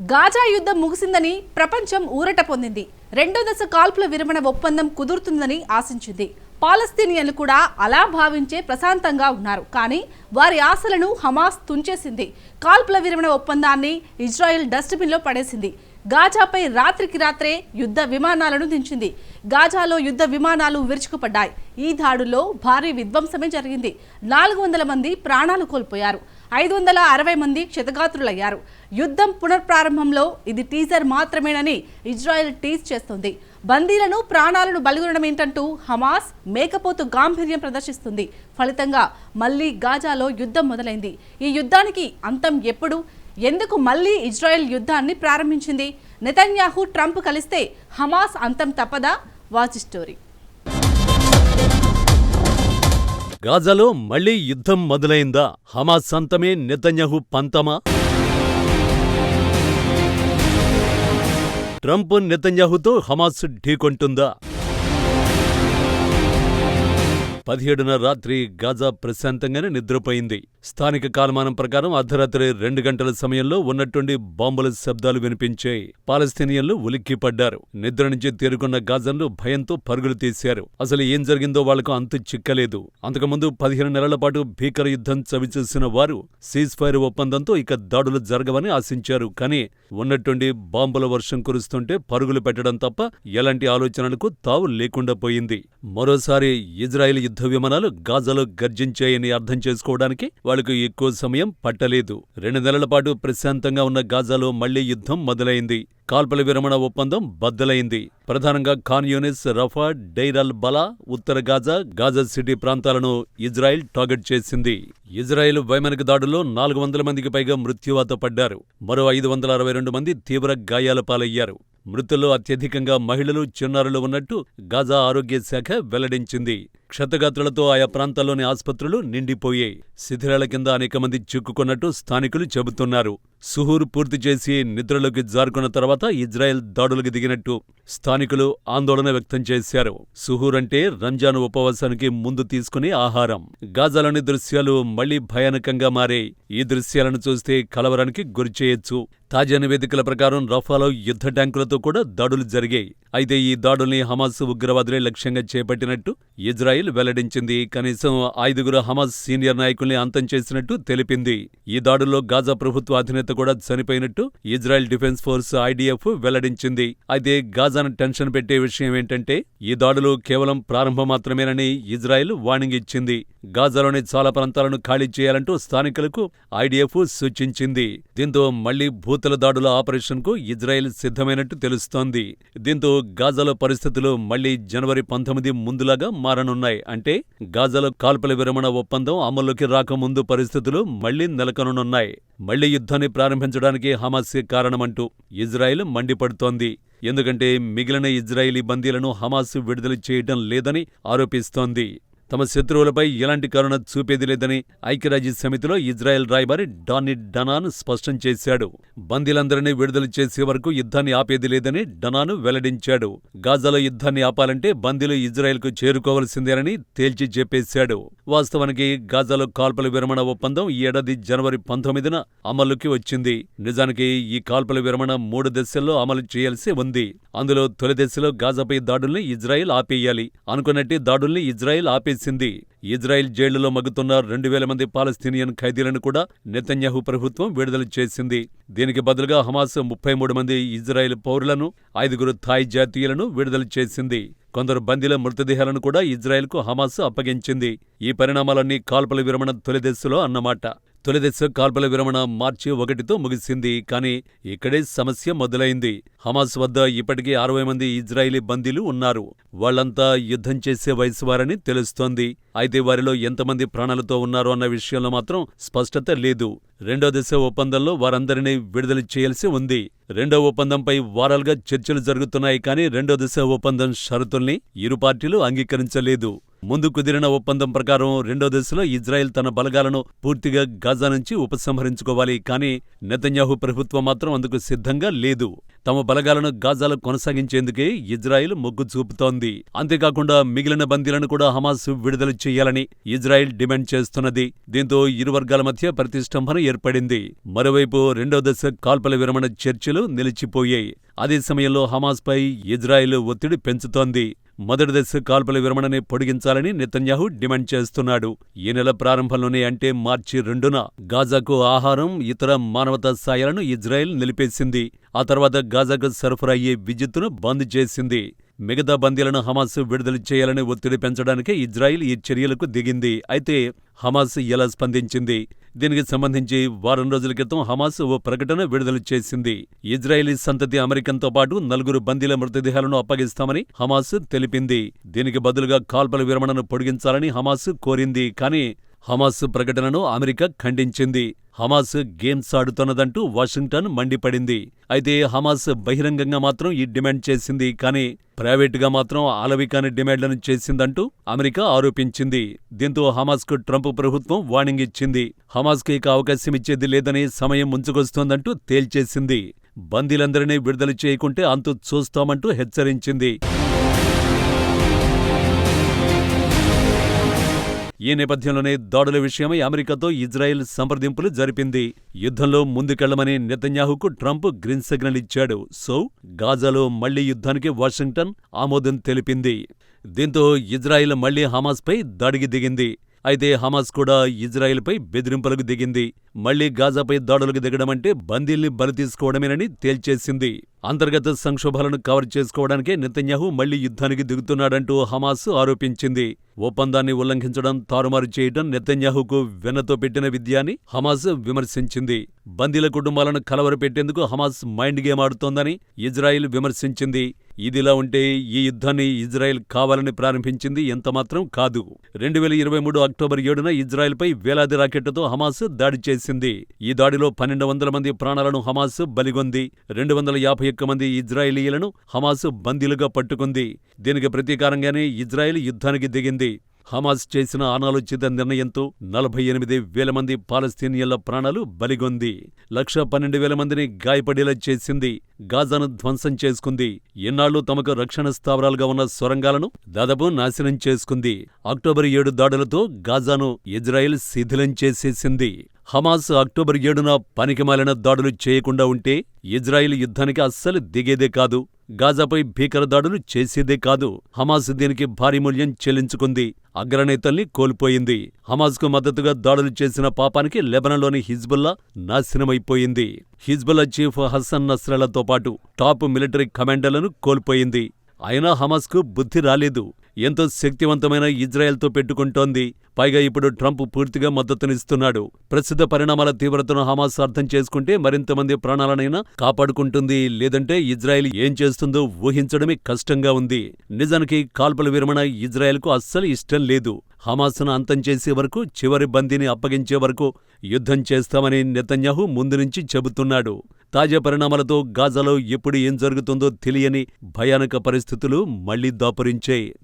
Gaza యుద్ధం ముగిసిందని ప్రపంచం ఊరట పొందింది. రెండో దశ కాల్పుల విరమణ ఒప్పందం కుదురుతుందని ఆశించింది. పాలస్తీనియన్లు కూడా అలా భావించే ప్రశాంతంగా ఉన్నారు. కానీ వారి ఆశలను హమాస్ తుంచేసింది. కాల్పుల విరమణ ఒప్పందాన్ని ఇజ్రాయెల్ డస్ట్బిన్లో పడేసింది. గాజాపై రాత్రికి రాత్రే యుద్ధ విమానాలను దించింది. గాజాలో యుద్ధ విమానాలు విరుచుకుపడ్డాయి. ఈ దాడుల్లో భారీ విధ్వంసమే జరిగింది. నాలుగు వందల మంది ప్రాణాలు కోల్పోయారు. ఐదు వందల అరవై మంది క్షతగాత్రులయ్యారు. యుద్ధం పునఃప్రారంభంలో ఇది టీజర్ మాత్రమేనని ఇజ్రాయెల్ టీజ్ చేస్తోంది. బందీలను ప్రాణాలను బలిగొనడం ఏంటంటూ హమాస్ మేకపోతు గాంభీర్యం ప్రదర్శిస్తుంది. ఫలితంగా మళ్ళీ గాజాలో యుద్ధం మొదలైంది. ఈ యుద్ధానికి అంతం ఎప్పుడు? ఎందుకు మళ్ళీ ఇజ్రాయెల్ యుద్ధాన్ని ప్రారంభించింది? నెతన్యాహు ట్రంప్ కలిస్తే హమాస్ అంతం తప్పదా? వాచ్ స్టోరీ గాజాలో మళ్ళీ యుద్ధం మొదలైందా? హమాస్ సంతమే నెతన్యాహు పంతమా? ట్రంప్ నెతన్యాహుతో హమాస్ ఢీకొంటుందా? పదిహేడున రాత్రి గాజా ప్రశాంతంగానే నిద్రపోయింది. స్థానిక కాలమానం ప్రకారం అర్ధరాత్రి రెండు గంటల సమయంలో ఉన్నట్టుండి బాంబుల శబ్దాలు వినిపించాయి పాలస్తీనియన్లు ఉలిక్కిపడ్డారు. నిద్ర నుంచి తేరుకున్న గాజన్లు భయంతో పరుగులు తీశారు. అసలు ఏం జరిగిందో వాళ్ళకు అంతు చిక్కలేదు. అంతకుముందు పదిహేను నెలల పాటు భీకర యుద్ధం చవిచూసిన వారు సీజ్ ఫైర్ ఒప్పందంతో ఇక దాడులు జరగవని ఆశించారు. కానీ ఉన్నట్టుండి బాంబుల వర్షం కురుస్తుంటే పరుగులు పెట్టడం తప్ప ఎలాంటి ఆలోచనలకు తావు లేకుండా పోయింది. మరోసారి ఇజ్రాయెల్ యుద్ధ విమానాలు గాజాలో గర్జించాయని అర్థం చేసుకోవడానికి వాళ్ళకు ఎక్కువ సమయం పట్టలేదు. రెండు నెలల పాటు ప్రశాంతంగా ఉన్న గాజాలో మళ్ళీ యుద్ధం మొదలైంది. కాల్పల విరమణ ఒప్పందం బద్దలైంది. ప్రధానంగా Khan Younis Rafah Deir al Balah ఉత్తర గాజా గాజా సిటీ ప్రాంతాలను ఇజ్రాయెల్ టార్గెట్ చేసింది. ఇజ్రాయెల్ వైమానిక దాడుల్లో నాలుగు వందల మందికి పైగా మృత్యువాత పడ్డారు. మరో ఐదు వందల అరవై రెండు మంది తీవ్ర గాయాల పాలయ్యారు. మృతుల్లో అత్యధికంగా మహిళలు చిన్నారులు ఉన్నట్టు గాజా ఆరోగ్య శాఖ వెల్లడించింది. క్షతగాత్రులతో ఆయా ప్రాంతాల్లోని ఆసుపత్రులు నిండిపోయాయి. శిథిరాల కింద అనేక మంది చిక్కుకున్నట్టు స్థానికులు చెబుతున్నారు. సుహూర్ పూర్తి చేసి నిద్రలోకి జారుకున్న తర్వాత ఇజ్రాయెల్ దాడులకు దిగినట్టు స్థానికులు ఆందోళన వ్యక్తం చేశారు. సుహూర్ అంటే రంజాన్ ఉపవాసానికి ముందు తీసుకునే ఆహారం. గాజాలోని దృశ్యాలు మళ్ళీ భయానకంగా మారాయి. ఈ దృశ్యాలను చూస్తే కలవరానికి గురిచేయొచ్చు తాజా నివేదికల ప్రకారం రఫాలో యుద్ధ ట్యాంకులతో కూడా దాడులు జరిగాయి. అయితే ఈ దాడుల్ని హమాస్ ఉగ్రవాదులే లక్ష్యంగా చేపట్టినట్టు ఇజ్రాయిల్ వెల్లడించింది. కనీసం ఐదుగురు హమాస్ సీనియర్ నాయకుల్ని అంతం చేసినట్టు తెలిపింది. ఈ దాడుల్లో గాజా ప్రభుత్వ అధినేత కూడా చనిపోయినట్టు ఇజ్రాయెల్ డిఫెన్స్ ఫోర్స్ ఐడిఎఫ్ వెల్లడించింది. అయితే గాజాను టెన్షన్ పెట్టే విషయం ఏంటంటే ఈ దాడులు కేవలం ప్రారంభం మాత్రమేనని ఇజ్రాయెల్ వార్నింగ్ ఇచ్చింది. గాజాలోని చాలా ప్రాంతాలను ఖాళీ చేయాలంటూ స్థానికులకు ఐడిఎఫ్ సూచించింది. దీంతో మళ్ళీ భూతల దాడుల ఆపరేషన్కు ఇజ్రాయెల్ సిద్ధమైనట్టు తెలుస్తోంది. దీంతో గాజాలో పరిస్థితులు మళ్ళీ జనవరి పంతొమ్మిది ముందులాగా మారనున్నాయి. అంటే గాజాలో కాల్పల విరమణ ఒప్పందం అమల్లోకి రాకముందు పరిస్థితులు మళ్ళీ నెలకొననున్నాయి. మళ్ళీ యుద్ధాన్ని ప్రారంభించడానికి హమాసే కారణమంటూ ఇజ్రాయెల్ మండిపడుతోంది. ఎందుకంటే మిగిలిన ఇజ్రాయేలీ బందీలను హమాస్ విడుదల చేయటం లేదని ఆరోపిస్తోంది. తమ శత్రువులపై ఎలాంటి కరుణ చూపేది లేదని ఐక్యరాజ్య సమితిలో ఇజ్రాయెల్ రాయబారి డాన్ని డనాన్ స్పష్టం చేశాడు. బందీలందరినీ విడుదల చేసే వరకు యుద్ధాన్ని ఆపేది లేదని డనాను వెల్లడించాడు. గాజాలో యుద్ధాన్ని ఆపాలంటే బందీలు ఇజ్రాయెల్కు చేరుకోవలసిందేనని తేల్చి చెప్పేశాడు. వాస్తవానికి గాజాలో కాల్పల విరమణ ఒప్పందం ఈ ఏడాది జనవరి పంతొమ్మిదిన అమలుకి వచ్చింది. నిజానికి ఈ కాల్పల విరమణ మూడు దశల్లో అమలు చేయాల్సి ఉంది. అందులో తొలి దశలో గాజాపై దాడుల్ని ఇజ్రాయెల్ ఆపేయాలి. అనుకున్నట్టే దాడుల్ని ఇజ్రాయెల్ ఆపేసింది. ఇజ్రాయెల్ జైళ్ళలో మగ్గుతున్న రెండు వేల మంది పాలస్తీనియన్ ఖైదీలను కూడా నెతన్యాహు ప్రభుత్వం విడుదల చేసింది. దీనికి బదులుగా హమాస్ ముప్పై మూడు మంది ఇజ్రాయెల్ పౌరులను ఐదుగురు థాయ్ జాతీయులను విడుదల చేసింది. కొందరు బందీల మృతదేహాలను కూడా ఇజ్రాయెల్కు హమాస్ అప్పగించింది. ఈ పరిణామాలన్నీ కాల్పల విరమణ తొలి దశలో అన్నమాట. తొలిదశ కాల్పుల విరమణ మార్చి ఒకటితో ముగిసింది కానీ ఇక్కడే సమస్య మొదలైంది. హమాస్ వద్ద ఇప్పటికీ అరవై మంది ఇజ్రాయిలీ బందీలు ఉన్నారు. వాళ్ళంతా యుద్ధం చేసే వయసు వారని తెలుస్తోంది. అయితే వారిలో ఎంతమంది ప్రాణాలతో ఉన్నారో అన్న విషయంలో మాత్రం స్పష్టత లేదు. రెండో దశ ఒప్పందంలో వారందరినీ విడుదల చేయాల్సి ఉంది. రెండో ఒప్పందంపై వారాలుగా చర్చలు జరుగుతున్నాయి కానీ రెండో దశ ఒప్పందం షరతుల్ని ఇరు పార్టీలు అంగీకరించలేదు. ముందు కుదిరిన ఒప్పందం ప్రకారం రెండో దశలో ఇజ్రాయెల్ తన బలగాలను పూర్తిగా గాజా నుంచి ఉపసంహరించుకోవాలి. కానీ నెతన్యాహు ప్రభుత్వం మాత్రం అందుకు సిద్ధంగా లేదు. తమ బలగాలను గాజాలో కొనసాగించేందుకే ఇజ్రాయిల్ మొగ్గు చూపుతోంది. అంతేకాకుండా మిగిలిన బందీలను కూడా హమాస్ విడుదల చేయాలని ఇజ్రాయిల్ డిమాండ్ చేస్తున్నది. దీంతో ఇరు వర్గాల మధ్య ప్రతిష్టంభన ఏర్పడింది. మరోవైపు రెండో దశ కాల్పల విరమణ చర్చలు నిలిచిపోయాయి. అదే సమయంలో హమాస్పై ఇజ్రాయిల్ ఒత్తిడి పెంచుతోంది. మొదటి దశ కాల్పల విరమణని పొడిగించాలని నెతన్యాహు డిమాండ్ చేస్తున్నాడు. ఈ నెల ప్రారంభంలోనే అంటే మార్చి రెండున గాజాకు ఆహారం ఇతర మానవతా సాయాలను ఇజ్రాయెల్ నిలిపేసింది. ఆ తర్వాత గాజాకు సరఫరా అయ్యే విద్యుత్తును బంద్ చేసింది. మిగతా బందీలను హమాస్ విడుదల చేయాలని ఒత్తిడి పెంచడానికి ఇజ్రాయిల్ ఈ చర్యలకు దిగింది. అయితే హమాస్ ఎలా స్పందించింది? దీనికి సంబంధించి వారం రోజుల క్రితం హమాస్ ఓ ప్రకటన విడుదల చేసింది. ఇజ్రాయిలీ సంతతి అమెరికన్తో పాటు నలుగురు బందీల మృతదేహాలను అప్పగిస్తామని హమాస్ తెలిపింది. దీనికి బదులుగా కాల్పల విరమణను పొడిగించాలని హమాస్ కోరింది. కానీ హమాస్ ప్రకటనను అమెరికా ఖండించింది. హమాస్ గేమ్స్ ఆడుతున్నదంటూ వాషింగ్టన్ మండిపడింది. అయితే హమాస్ బహిరంగంగా మాత్రం ఈ డిమాండ్ చేసింది. కానీ ప్రైవేటుగా మాత్రం ఆలవికాని డిమాండ్లను చేసిందంటూ అమెరికా ఆరోపించింది. దీంతో హమాస్కు ట్రంప్ ప్రభుత్వం వార్నింగ్ ఇచ్చింది. హమాస్కు ఇక అవకాశం ఇచ్చేది లేదని సమయం ముంచుకొస్తోందంటూ తేల్చేసింది. బందీలందరినీ విడుదల చేయకుంటే అంతు చూస్తామంటూ హెచ్చరించింది. ఈ నేపథ్యంలోనే దాడుల విషయమై అమెరికాతో ఇజ్రాయెల్ సంప్రదింపులు జరిపింది. యుద్ధంలో ముందుకెళ్ళమని నెతన్యాహుకు ట్రంప్ గ్రీన్ సిగ్నల్ ఇచ్చాడు. సో గాజాలో మళ్ళీ యుద్ధానికి వాషింగ్టన్ ఆమోదం తెలిపింది. దీంతో ఇజ్రాయెల్ మళ్ళీ హమాస్పై దాడికి దిగింది. అయితే హమాస్ కూడా ఇజ్రాయెల్పై బెదిరింపులకు దిగింది. మళ్ళీ గాజాపై దాడులకు దిగడమంటే బందీల్ని బలి తీసుకోవడమేనని తేల్చేసింది. అంతర్గత సంక్షోభాలను కవర్ చేసుకోవడానికే నెతన్యాహు మళ్ళీ యుద్ధానికి దిగుతున్నాడంటూ హమాస్ ఆరోపించింది. ఒప్పందాన్ని ఉల్లంఘించడం తారుమారు చేయడం నెతన్యాహుకు వెన్నతో పెట్టిన విద్య అని హమాస్ విమర్శించింది. బందీల కుటుంబాలను కలవరపెట్టేందుకు హమాస్ మైండ్ గేమ్ ఆడుతోందని ఇజ్రాయిల్ విమర్శించింది. ఇదిలా ఉంటే ఈ యుద్ధాన్ని ఇజ్రాయెల్ కావాలని ప్రారంభించింది ఎంతమాత్రం కాదు. రెండు వేల ఇరవై మూడు అక్టోబర్ ఏడున ఇజ్రాయెల్పై వేలాది రాకెట్లతో హమాస్ దాడి చేసింది. ఈ దాడిలో పన్నెండు వందల మంది ప్రాణాలను హమాస్ బలిగొంది. రెండు వందల యాభై ఒక్క మంది ఇజ్రాయేలీలను హమాస్ బందీలుగా పట్టుకుంది. దీనికి ప్రతీకారంగానే ఇజ్రాయెల్ యుద్ధానికి దిగింది. హమాస్ చేసిన అనాలోచిత నిర్ణయంతో నలభై ఎనిమిది వేల మంది పాలస్తీనియన్ల ప్రాణాలు బలిగొంది. లక్ష పన్నెండు వేల మందిని గాయపడేలా చేసింది. గాజాను ధ్వంసం చేసుకుంది. ఎన్నాళ్ళు తమకు రక్షణ స్థావరాలుగా ఉన్న సొరంగాలను దాదాపు నాశనం చేసుకుంది. అక్టోబర్ ఏడు దాడులతో గాజాను ఇజ్రాయెల్ శిథిలం చేసేసింది. హమాస్ అక్టోబర్ ఏడున పనికిమాలిన దాడులు చేయకుండా ఉంటే ఇజ్రాయిల్ యుద్ధానికి అస్సలు దిగేదే కాదు. గాజాపై భీకర దాడులు చేసేదే కాదు. హమాస్ దీనికి భారీ మూల్యం చెల్లించుకుంది. అగ్రనేతల్ని కోల్పోయింది. హమాస్కు మద్దతుగా దాడులు చేసిన పాపానికి లెబనన్లోని హిజ్బుల్లా నాశనమైపోయింది. హిజ్బుల్లా చీఫ్ హసన్ నస్రలతో పాటు టాప్ మిలిటరీ కమాండర్లను కోల్పోయింది. అయినా హమాస్కు బుద్ధి రాలేదు. ఎంతో శక్తివంతమైన ఇజ్రాయెల్తో పెట్టుకుంటోంది. పైగా ఇప్పుడు ట్రంప్ పూర్తిగా మద్దతునిస్తున్నాడు. ప్రస్తుత పరిణామాల తీవ్రతను హమాస్ అర్థం చేసుకుంటే మరింతమంది ప్రాణాలనైనా కాపాడుకుంటుంది. లేదంటే ఇజ్రాయెల్ ఏం చేస్తుందో ఊహించడమే కష్టంగా ఉంది. నిజానికి కాల్పుల విరమణ ఇజ్రాయెల్కు అస్సలు ఇష్టం లేదు. హమాస్ను అంతం చేసే వరకు చివరి బందీని అప్పగించే వరకు యుద్ధం చేస్తామని నెతన్యాహు ముందు నుంచి చెబుతున్నాడు. తాజా పరిణామాలతో గాజాలో ఎప్పుడు ఏం జరుగుతుందో తెలియని భయానక పరిస్థితులు మళ్ళీ దాపురించాయి.